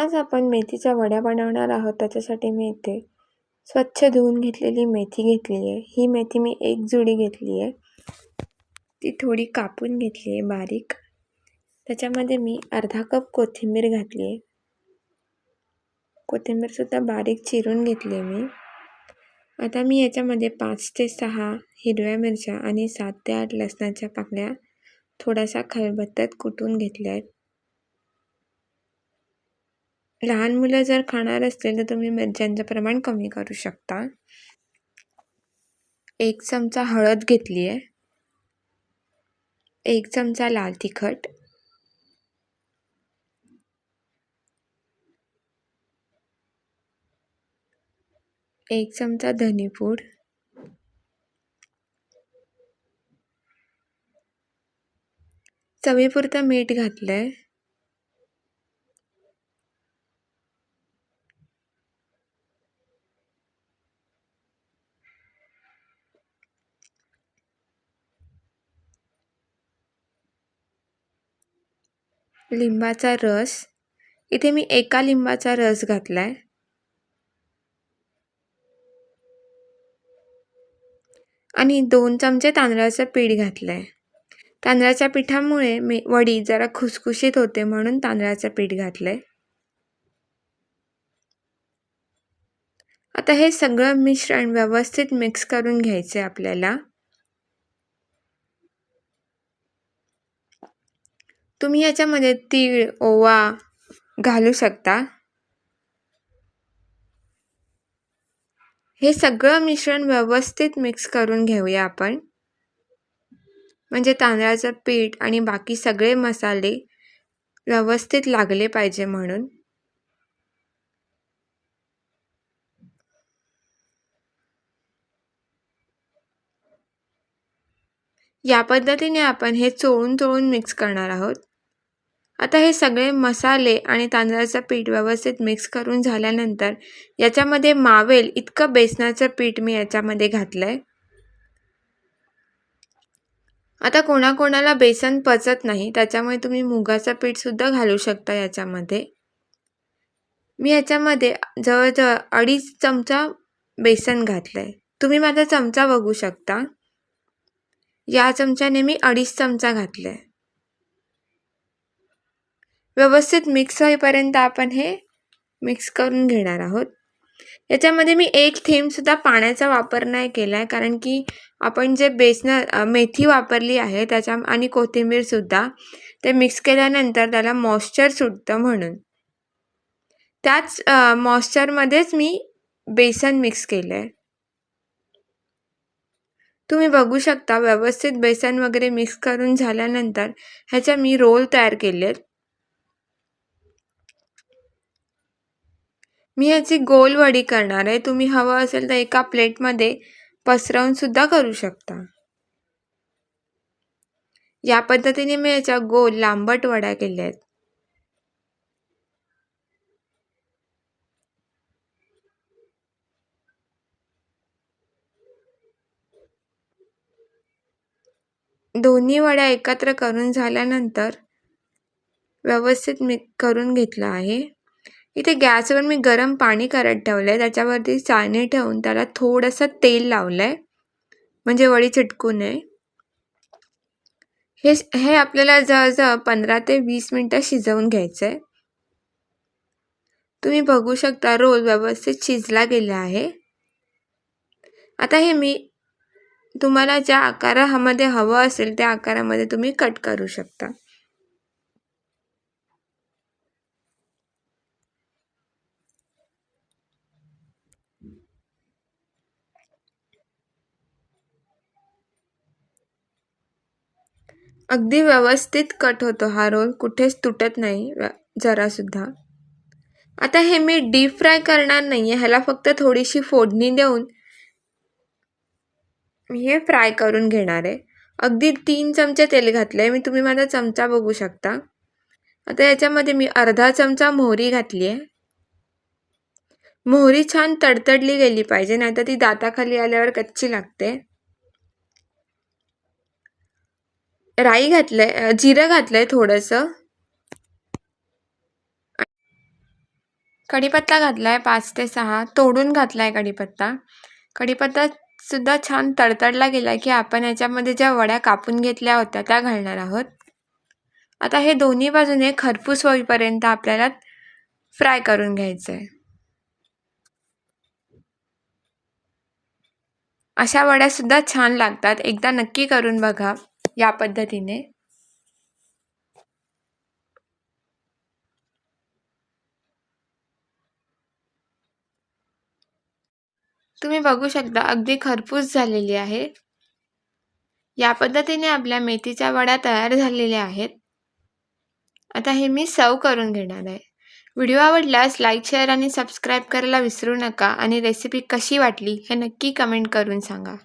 आज आपण मेथीच्या वड्या बनवणार आहोत त्याच्यासाठी मी इथे स्वच्छ धुवून घेतलेली मेथी घेतली आहे. ही मेथी मी एक जुडी घेतली आहे. ती थोडी कापून घेतली आहे बारीक. त्याच्यामध्ये मी अर्धा कप कोथिंबीर घातली आहे. कोथिंबीरसुद्धा बारीक चिरून घेतली आहे मी. आता मी याच्यामध्ये पाच ते सहा हिरव्या मिरच्या आणि सात ते आठ लसणाच्या पाकळ्या थोडासा खलबत्त्यात कुटून घेतल्या आहेत. लहान मुलं जर खाणार असतील तर तुम्ही मिरच्यांचं प्रमाण कमी करू शकता. एक चमचा हळद घेतली आहे. एक चमचा लाल तिखट. एक चमचा धनेपूड. चवीपुरतं मीठ घातलं आहे लिंबाचा रस. इथे मी एका लिंबाचा रस घातला आहे आणि दोन चमचे तांदळाचं पीठ घातलं आहे तांदळाच्या पिठामुळे मी वडी जरा खुसखुशीत होते म्हणून तांदळाचं पीठ घातलं आहे आता हे सगळं मिश्रण व्यवस्थित मिक्स करून घ्यायचं आहे आपल्याला. तुम्ही याच्यामध्ये तीळ ओवा घालू शकता. हे सगळं मिश्रण व्यवस्थित मिक्स करून घेऊया आपण. म्हणजे तांदळाचं पीठ आणि बाकी सगळे मसाले व्यवस्थित लागले पाहिजे म्हणून. या पद्धतीने आपण हे चोळून चोळून मिक्स करणार आहोत. आता हे सगळे मसाले आणि तांदळाचं पीठ व्यवस्थित मिक्स करून झाल्यानंतर याच्यामध्ये मावेल इतकं बेसनाचं पीठ मी याच्यामध्ये घातलं आहे आता कोणाकोणाला बेसन पचत नाही त्याच्यामुळे तुम्ही मुगाचं पीठसुद्धा घालू शकता याच्यामध्ये. मी याच्यामध्ये जवळजवळ अडीच चमचा बेसन घातलं आहे तुम्ही माझा चमचा बघू शकता. या चमच्याने मी अडीच चमचा घातला आहे व्यवस्थित मिक्स होईपर्यंत आपण हे मिक्स करून घेणार आहोत. याच्यामध्ये मी एक थेंबसुद्धा पाण्याचा वापर नाही केला आहे कारण की आपण जे बेसन मेथी वापरली आहे त्याच्या आणि कोथिंबीरसुद्धा ते मिक्स केल्यानंतर त्याला मॉइश्चर सुटतं म्हणून. त्याच मॉइश्चरमध्येच मी बेसन मिक्स केलं आहे तुम्ही बघू शकता व्यवस्थित बेसन वगैरे मिक्स करून झाल्यानंतर ह्याच्या मी रोल तयार केले आहेत मी ह्याची गोल वडी करणार आहे. तुम्ही हवं असेल तर एका प्लेटमध्ये पसरवून सुद्धा करू शकता. या पद्धतीने मी याच्या गोल लांबट वड्या केल्या आहेत. दोन्ही वड्या एकत्र करून झाल्यानंतर व्यवस्थित मी करून घेतलं आहे. इथे गॅसवर मी गरम पाणी करत ठेवलं आहे त्याच्यावरती चाळणी ठेवून त्याला थोडंसं तेल लावलं आहे म्हणजे वडी चिटकू नये. हे हे आपल्याला जवळजवळ पंधरा ते वीस मिनटं शिजवून घ्यायचं आहे तुम्ही बघू शकता रोल व्यवस्थित शिजला गेला आहे. आता हे मी तुम्हाला ज्या आकारामध्ये हवं असेल त्या आकारामध्ये तुम्ही कट करू शकता. अगदी व्यवस्थित कट होतो हा रोल कुठेच तुटत नाही जरासुद्धा. आता हे मी डीप फ्राय करणार नाही आहे ह्याला फक्त थोडीशी फोडणी देऊन मी हे फ्राय करून घेणार आहे. अगदी तीन चमचे तेल घातले आहे मी तुम्ही माझा चमचा बघू शकता. आता याच्यामध्ये मी अर्धा चमचा मोहरी घातली आहे. मोहरी छान तडतडली गेली पाहिजे नाहीतर ती दाताखाली आल्यावर कच्ची लागते. राई घातलंय जिरं घातलंय थोडंसं. कढीपत्ता घातला आहे पाच ते सहा तोडून घातला आहे कढीपत्ता कढीपत्तासुद्धा छान तडतडला गेला की आपण याच्यामध्ये ज्या वड्या कापून घेतल्या होत्या त्या घालणार आहोत. आता हे दोन्ही बाजूने खरपूस होईपर्यंत आपल्याला फ्राय करून घ्यायचं आहे अशा वड्यासुद्धा छान लागतात. एकदा नक्की करून बघा. या पद्धतीने. तुम्ही बघू शकता अगदी खरपूस झालेली आहे. या पद्धतीने आपल्या मेथीच्या वड्या तयार झालेल्या आहेत. आता हे मी सर्व करून घेणार आहे. व्हिडिओ आवडल्यास लाईक शेअर आणि सबस्क्राईब करायला विसरू नका आणि रेसिपी कशी वाटली हे नक्की कमेंट करून सांगा.